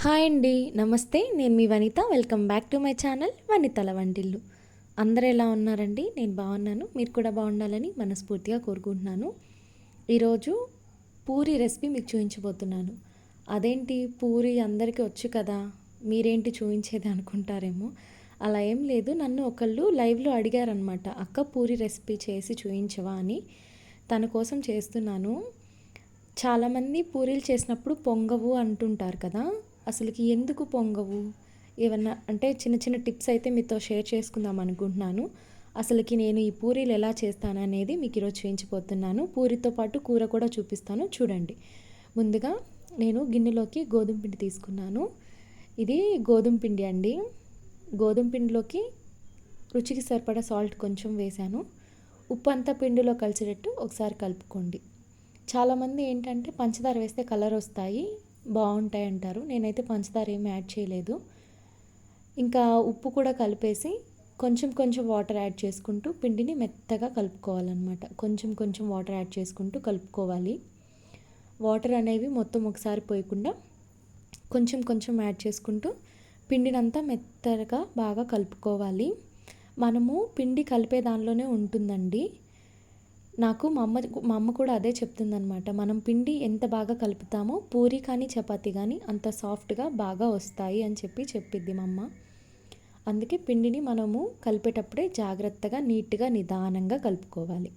Hi అండి నమస్తే. నేను మీ Vanitha. Welcome back to my channel వనితల వంటిల్లు. అందరూ ఎలా ఉన్నారండి? నేను బాగున్నాను. మీరు కూడా బాగుండాలని మనస్ఫూర్తిగా కోరుకుంటున్నాను. ఈరోజు పూరి రెసిపీ మీకు చూపించబోతున్నాను. అదేంటి? పూరి అందరికీ వచ్చు కదా? మీరేంటి చూపించేది అనుకుంటారేమో? అలా ఏం లేదు. నన్ను ఒకళ్ళు లైవ్లో అడిగారనమాట అక్క పూరి రెసిపీ చేసి చూపించవా అని. తన కోసం చేస్తున్నాను. చాలామంది పూరీలు చేసినప్పుడు పొంగవు అంటుంటారు కదా? అసలుకి ఎందుకు పొంగవు? ఏమన్నా అంటే చిన్న చిన్న టిప్స్ అయితే మీతో షేర్ చేసుకుందాం అనుకుంటున్నాను. అసలుకి నేను ఈ పూరీలు ఎలా చేస్తాను అనేది మీకు ఈరోజు చూపించిపోతున్నాను పూరితో పాటు కూర కూడా చూపిస్తాను. చూడండి. ముందుగా నేను గిన్నెలోకి గోధుమ పిండి తీసుకున్నాను. ఇది గోధుమ పిండి అండి. గోధుమ పిండిలోకి రుచికి సరిపడా సాల్ట్ కొంచెం వేశాను. ఉప్పు అంతా పిండిలో కలిసేటట్టు ఒకసారి కలుపుకోండి. చాలామంది ఏంటంటే పంచదార వేస్తే కలర్ వస్తాయి. బాగుంటాయి అంటారు నేనైతే పంచదార ఏమి యాడ్ చేయలేదు. ఇంకా ఉప్పు కూడా కలిపేసి కొంచెం కొంచెం వాటర్ యాడ్ చేసుకుంటూ పిండిని మెత్తగా కలుపుకోవాలన్నమాట. కొంచెం కొంచెం వాటర్ యాడ్ చేసుకుంటూ కలుపుకోవాలి. వాటర్ అనేవి మొత్తం ఒకసారి పోయకుండా కొంచెం కొంచెం యాడ్ చేసుకుంటూ పిండినంతా మెత్తగా బాగా కలుపుకోవాలి. మనము పిండి కలిపే దానిలోనే ఉంటుందండి. నాకు మా అమ్మ మా అమ్మ కూడా అదే చెప్తుందనమాట మనం పిండి ఎంత బాగా కలుపుతామో పూరి కానీ చపాతీ కానీ అంత సాఫ్ట్గా బాగా వస్తాయి అని చెప్పి చెప్పిద్ది మా అమ్మ. అందుకే పిండిని మనము కలిపేటప్పుడే జాగ్రత్తగా నీట్గా నిదానంగా కలుపుకోవాలి.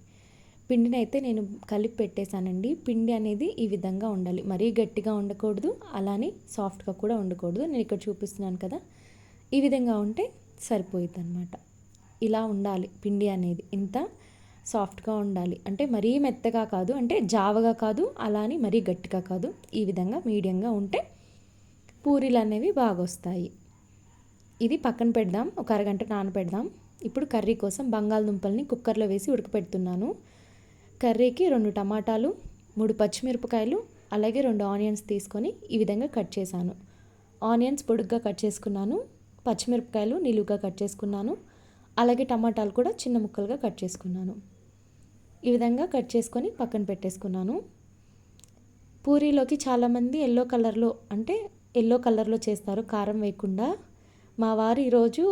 పిండిని అయితే నేను కలిపి పెట్టేశానండి. పిండి అనేది ఈ విధంగా ఉండాలి. మరీ గట్టిగా ఉండకూడదు అలానే సాఫ్ట్గా కూడా ఉండకూడదు. నేను ఇక్కడ చూపిస్తున్నాను కదా. ఈ విధంగా ఉంటే సరిపోయిద్ది అనమాట ఇలా ఉండాలి పిండి అనేది. ఇంత సాఫ్ట్గా ఉండాలి. అంటే మరీ మెత్తగా కాదు అంటే జావగా కాదు అలా అని మరీ గట్టిగా కాదు. ఈ విధంగా మీడియంగా ఉంటే పూరీలు అనేవి బాగా వస్తాయి ఇది పక్కన పెడదాం ఒక అరగంట నానపెడదాం. ఇప్పుడు కర్రీ కోసం బంగాళదుంపల్ని కుక్కర్లో వేసి ఉడకపెడుతున్నాను. కర్రీకి రెండు టమాటాలు మూడు పచ్చిమిరపకాయలు అలాగే రెండు ఆనియన్స్ తీసుకొని ఈ విధంగా కట్ చేశాను. ఆనియన్స్ పొడుగ్గా కట్ చేసుకున్నాను పచ్చిమిరపకాయలు నిలువుగా కట్ చేసుకున్నాను అలాగే టమాటాలు కూడా చిన్న ముక్కలుగా కట్ చేసుకున్నాను. ఈ విధంగా కట్ చేసుకొని పక్కన పెట్టేసుకున్నాను. పూరీలోకి చాలామంది ఎల్లో కలర్లో అంటే ఎల్లో కలర్లో చేస్తారు కారం వేయకుండా. మా వారు ఈరోజు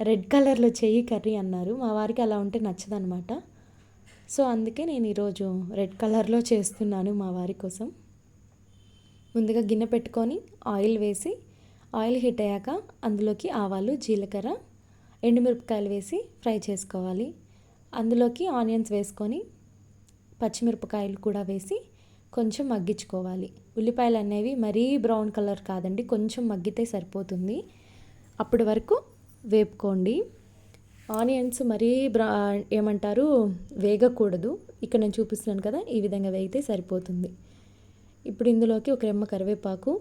రెడ్ కలర్లో చెయ్యి కర్రీ అన్నారు. మా వారికి అలా ఉంటే నచ్చదనమాట. సో అందుకే నేను ఈరోజు రెడ్ కలర్లో చేస్తున్నాను మా వారి కోసం. ముందుగా గిన్నె పెట్టుకొని ఆయిల్ వేసి ఆయిల్ హీట్ అయ్యాక అందులోకి ఆవాలు జీలకర్ర ఎండుమిరపకాయలు వేసి ఫ్రై చేసుకోవాలి. అందులోకి ఆనియన్స్ వేసుకొని పచ్చిమిరపకాయలు కూడా వేసి కొంచెం మగ్గించుకోవాలి. ఉల్లిపాయలు అనేవి మరీ బ్రౌన్ కలర్ కాదండి కొంచెం మగ్గితే సరిపోతుంది. అప్పటి వరకు వేపుకోండి. ఆనియన్స్ మరీ బ్రా ఏమంటారు వేగకూడదు. ఇక్కడ నేను చూపిస్తున్నాను కదా ఈ విధంగా వేగితే సరిపోతుంది. ఇప్పుడు ఇందులోకి ఒక రెమ్మ కరివేపాకు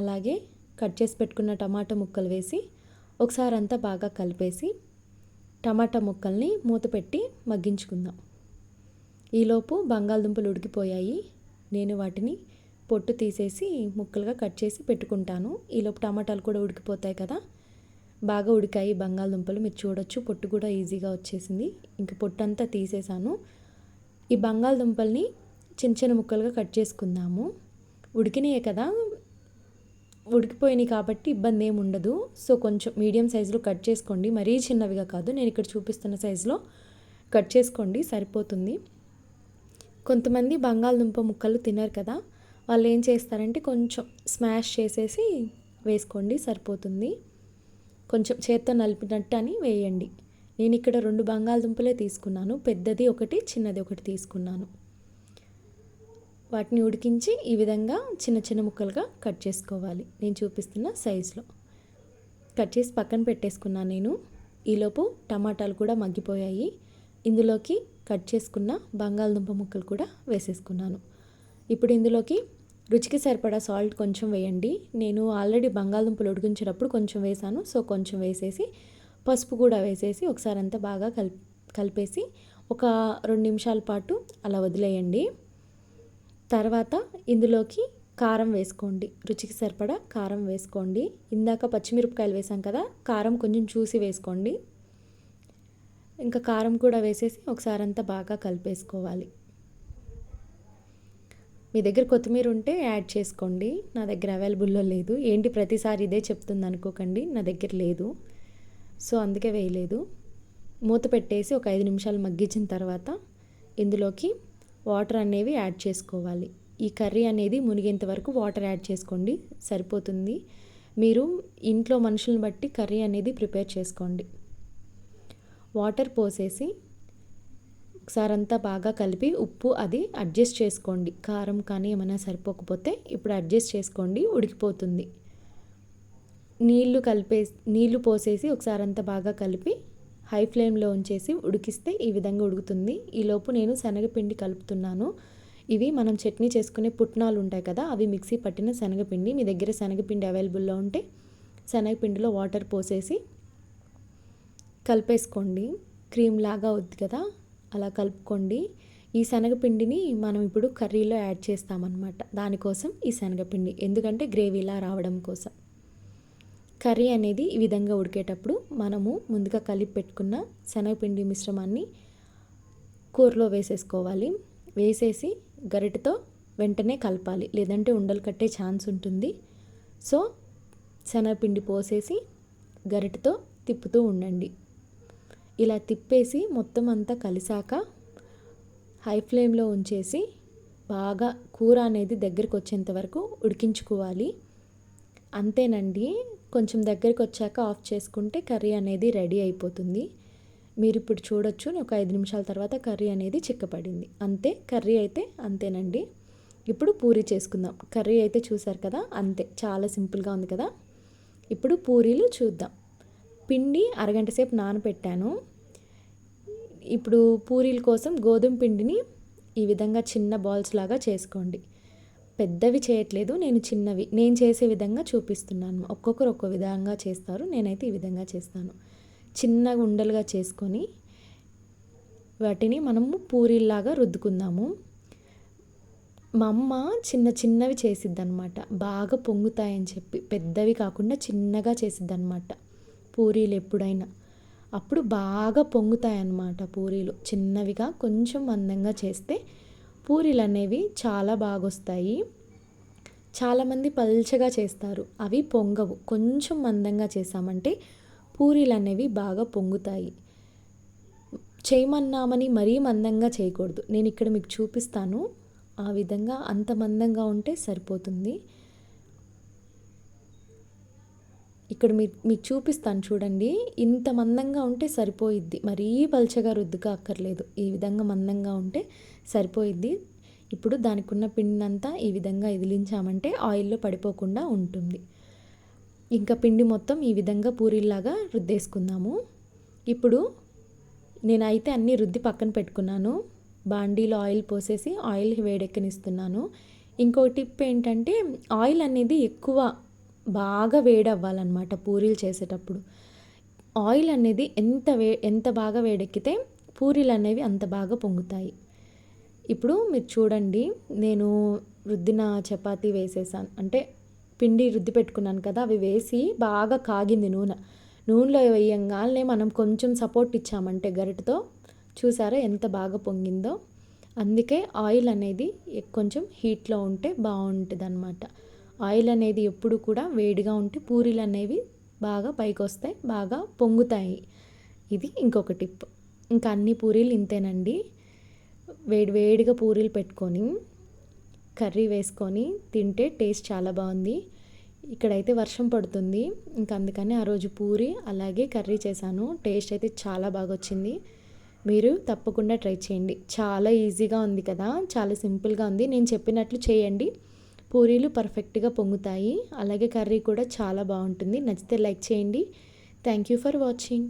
అలాగే కట్ చేసి పెట్టుకున్న టమాటా ముక్కలు వేసి ఒకసారి అంతా బాగా కలిపేసి టమాటా ముక్కల్ని మూత పెట్టి మగ్గించుకుందాం. ఈలోపు బంగాళదుంపలు ఉడికిపోయాయి. నేను వాటిని పొట్టు తీసేసి ముక్కలుగా కట్ చేసి పెట్టుకుంటాను. ఈలోపు టమాటాలు కూడా ఉడికిపోతాయి కదా. బాగా ఉడికాయి బంగాళదుంపలు. మీరు చూడొచ్చు పొట్టు కూడా ఈజీగా వచ్చేసింది. ఇంక పొట్టు అంతా తీసేసాను. ఈ బంగాళదుంపల్ని చిన్న చిన్న ముక్కలుగా కట్ చేసుకుందాము. ఉడికినాయే కదా ఉడికిపోయినాయి కాబట్టి ఇబ్బంది ఏమి ఉండదు. సో కొంచెం మీడియం సైజులో కట్ చేసుకోండి. మరీ చిన్నవిగా కాదు. నేను ఇక్కడ చూపిస్తున్న సైజులో కట్ చేసుకోండి. సరిపోతుంది. కొంతమంది బంగాళదుంప ముక్కలు తినరు కదా. వాళ్ళు ఏం చేస్తారంటే కొంచెం స్మాష్ చేసేసి వేసుకోండి. సరిపోతుంది. కొంచెం చేత్తో నలిపినట్టు అని వేయండి. నేను ఇక్కడ రెండు బంగాళదుంపలే తీసుకున్నాను. పెద్దది ఒకటి చిన్నది ఒకటి తీసుకున్నాను. వాటిని ఉడికించి ఈ విధంగా చిన్న చిన్న ముక్కలుగా కట్ చేసుకోవాలి. నేను చూపిస్తున్న సైజులో. కట్ చేసి పక్కన పెట్టేసుకున్నాను నేను. ఈలోపు టమాటాలు కూడా మగ్గిపోయాయి. ఇందులోకి కట్ చేసుకున్న బంగాళదుంప ముక్కలు కూడా వేసేసుకున్నాను. ఇప్పుడు ఇందులోకి రుచికి సరిపడా సాల్ట్ కొంచెం వేయండి. నేను ఆల్రెడీ బంగాళదుంపలు ఉడికించేటప్పుడు కొంచెం వేసాను. సో కొంచెం వేసేసి పసుపు కూడా వేసేసి ఒకసారి అంతా బాగా కలి కలిపేసి ఒక రెండు నిమిషాల పాటు అలా వదిలేయండి. తర్వాత ఇందులోకి కారం వేసుకోండి. రుచికి సరిపడా కారం వేసుకోండి. ఇందాక పచ్చిమిరపకాయలు వేసాం కదా కారం కొంచెం చూసి వేసుకోండి. ఇంకా కారం కూడా వేసేసి ఒకసారి అంతా బాగా కలిపేసుకోవాలి. మీ దగ్గర కొత్తిమీర ఉంటే యాడ్ చేసుకోండి. నా దగ్గర అవైలబుల్లో లేదు. ఏంటి ప్రతిసారి ఇదే చెప్తుంది అనుకోకండి. నా దగ్గర లేదు. సో అందుకే వేయలేదు. మూత పెట్టేసి ఒక ఐదు నిమిషాలు మగ్గించిన తర్వాత ఇందులోకి వాటర్ అనేవి యాడ్ చేసుకోవాలి. ఈ కర్రీ అనేది మునిగేంత వరకు వాటర్ యాడ్ చేసుకోండి. సరిపోతుంది. మీరు ఇంట్లో మనుషులను బట్టి కర్రీ అనేది ప్రిపేర్ చేసుకోండి. వాటర్ పోసేసి ఒకసారి అంతా బాగా కలిపి ఉప్పు అది అడ్జస్ట్ చేసుకోండి. కారం కానీ ఏమైనా సరిపోకపోతే ఇప్పుడు అడ్జస్ట్ చేసుకోండి. ఉడికిపోతుంది. నీళ్ళు కలిపే నీళ్ళు పోసేసి ఒకసారి అంతా బాగా కలిపి హై ఫ్లేమ్లో ఉంచేసి ఉడికిస్తే ఈ విధంగా ఉడుకుతుంది. ఈలోపు నేను శనగపిండి కలుపుతున్నాను. ఇవి మనం చట్నీ చేసుకునే పుట్నాలు ఉంటాయి కదా అవి మిక్సీ పట్టిన శనగపిండి. మీ దగ్గర శనగపిండి అవైలబుల్లో ఉంటే శనగపిండిలో వాటర్ పోసేసి కలిపేసుకోండి. క్రీమ్ లాగా అవుద్ది కదా అలా కలుపుకోండి. ఈ శనగపిండిని మనం ఇప్పుడు కర్రీలో యాడ్ చేస్తామన్నమాట. దానికోసం ఈ శనగపిండి ఎందుకంటే గ్రేవీలా రావడం కోసం. కర్రీ అనేది ఈ విధంగా ఉడికేటప్పుడు మనము ముందుగా కలిపి పెట్టుకున్న శనగపిండి మిశ్రమాన్ని కూరలో వేసేసుకోవాలి. వేసేసి గరిటతో వెంటనే కలపాలి. లేదంటే ఉండలు కట్టే ఛాన్స్ ఉంటుంది. సో శనగపిండి పోసేసి గరిటతో తిప్పుతూ ఉండండి. ఇలా తిప్పేసి మొత్తం అంతా కలిసాక హై ఫ్లేమ్లో ఉంచేసి బాగా కూర అనేది దగ్గరికి వచ్చేంత వరకు ఉడికించుకోవాలి. అంతేనండి. కొంచెం దగ్గరికి వచ్చాక ఆఫ్ చేసుకుంటే కర్రీ అనేది రెడీ అయిపోతుంది. మీరు ఇప్పుడు చూడొచ్చు ఒక ఐదు నిమిషాల తర్వాత కర్రీ అనేది చిక్కపడింది. అంతే కర్రీ అయితే అంతేనండి. ఇప్పుడు పూరి చేసుకుందాం. కర్రీ అయితే చూసారు కదా అంతే. చాలా సింపుల్గా ఉంది కదా. ఇప్పుడు పూరీలు చూద్దాం. పిండి అరగంట సేపు నానబెట్టాను ఇప్పుడు పూరీల కోసం గోధుమ పిండిని ఈ విధంగా చిన్న బాల్స్ లాగా చేసుకోండి. పెద్దవి చేయట్లేదు నేను చిన్నవి. నేను చేసే విధంగా చూపిస్తున్నాను. ఒక్కొక్కరు ఒక్కో విధంగా చేస్తారు నేనైతే ఈ విధంగా చేస్తాను. చిన్నగా ఉండలుగా చేసుకొని వాటిని మనము పూరీల్లాగా రుద్దుకుందాము. మా అమ్మ చిన్న చిన్నవి చేసిద్దనమాట బాగా పొంగుతాయని చెప్పి పెద్దవి కాకుండా చిన్నగా చేసిద్దనమాట పూరీలు ఎప్పుడైనా. అప్పుడు బాగా పొంగుతాయన్నమాట పూరీలు. చిన్నవిగా కొంచెం మందంగా చేస్తే పూరీలు అనేవి చాలా బాగా వస్తాయి చాలామంది పల్చగా చేస్తారు. అవి పొంగవు. కొంచెం మందంగా చేసామంటే పూరీలు అనేవి బాగా పొంగుతాయి. చేయమన్నామని మరీ మందంగా చేయకూడదు. నేను ఇక్కడ మీకు చూపిస్తాను. ఆ విధంగా అంత మందంగా ఉంటే సరిపోతుంది. ఇక్కడ మీ మీకు చూపిస్తాను చూడండి. ఇంత మందంగా ఉంటే సరిపోయిద్ది. మరీ పల్చగా రుద్దుగా అక్కర్లేదు. ఈ విధంగా మందంగా ఉంటే సరిపోయిద్ది. ఇప్పుడు దానికి ఉన్న పిండినంతా ఈ విధంగా ఇదిలించామంటే ఆయిల్లో పడిపోకుండా ఉంటుంది. ఇంకా పిండి మొత్తం ఈ విధంగా పూరీల్లాగా రుద్దేసుకుందాము. ఇప్పుడు నేనైతే అన్నీ రుద్ది పక్కన పెట్టుకున్నాను. బాండీలో ఆయిల్ పోసేసి ఆయిల్ వేడెక్కనిస్తున్నాను. ఇంకో టిప్ ఏంటంటే ఆయిల్ అనేది ఎక్కువ బాగా వేడవ్వాలన్నమాట పూరీలు చేసేటప్పుడు. ఆయిల్ అనేది ఎంత వే ఎంత బాగా వేడెక్కితే పూరీలు అనేవి అంత బాగా పొంగుతాయి. ఇప్పుడు మీరు చూడండి నేను రుద్దిన చపాతి వేసేసాను. అంటే పిండి రుద్ది పెట్టుకున్నాను కదా అవి వేసి బాగా కాగింది నూనె. నూనెలో వేయంగానే మనం కొంచెం సపోర్ట్ ఇచ్చామంటే గరిటతో. చూసారా ఎంత బాగా పొంగిందో? అందుకే ఆయిల్ అనేది కొంచెం హీట్లో ఉంటే బాగుంటుంది అనమాట ఆయిల్ అనేది ఎప్పుడు కూడా వేడిగా ఉంటే పూరీలు అనేవి బాగా పైకి వస్తాయి బాగా పొంగుతాయి. ఇది ఇంకొక టిప్. ఇంకా అన్ని పూరీలు ఇంతేనండి. వేడి వేడిగా పూరీలు పెట్టుకొని కర్రీ వేసుకొని తింటే టేస్ట్ చాలా బాగుంది. ఇక్కడైతే వర్షం పడుతుంది. ఇంకా అందుకని ఆ రోజు పూరి అలాగే కర్రీ చేశాను. టేస్ట్ అయితే చాలా బాగా వచ్చింది మీరు తప్పకుండా ట్రై చేయండి. చాలా ఈజీగా ఉంది కదా. చాలా సింపుల్గా ఉంది. నేను చెప్పినట్లు చేయండి. పూరీలు పర్ఫెక్ట్గా పొంగుతాయి. అలాగే కర్రీ కూడా చాలా బాగుంటుంది. నచ్చితే లైక్ చేయండి. Thank you for watching.